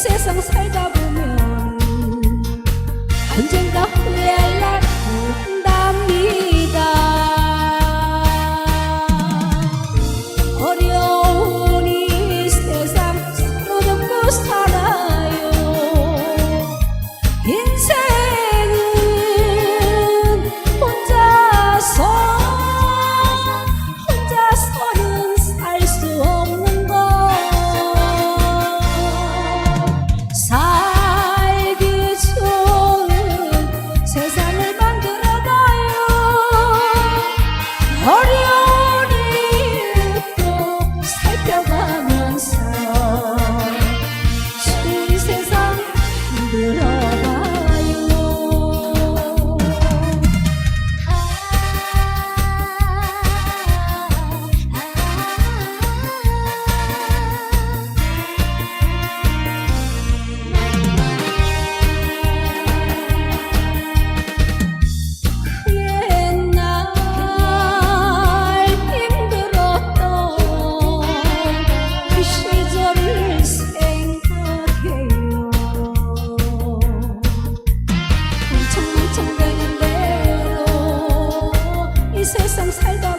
세상 살다 보면 언젠가 후회할 날 온답니다. 어려운 이 세상 손 놓고 살아요. 인생 세상 살다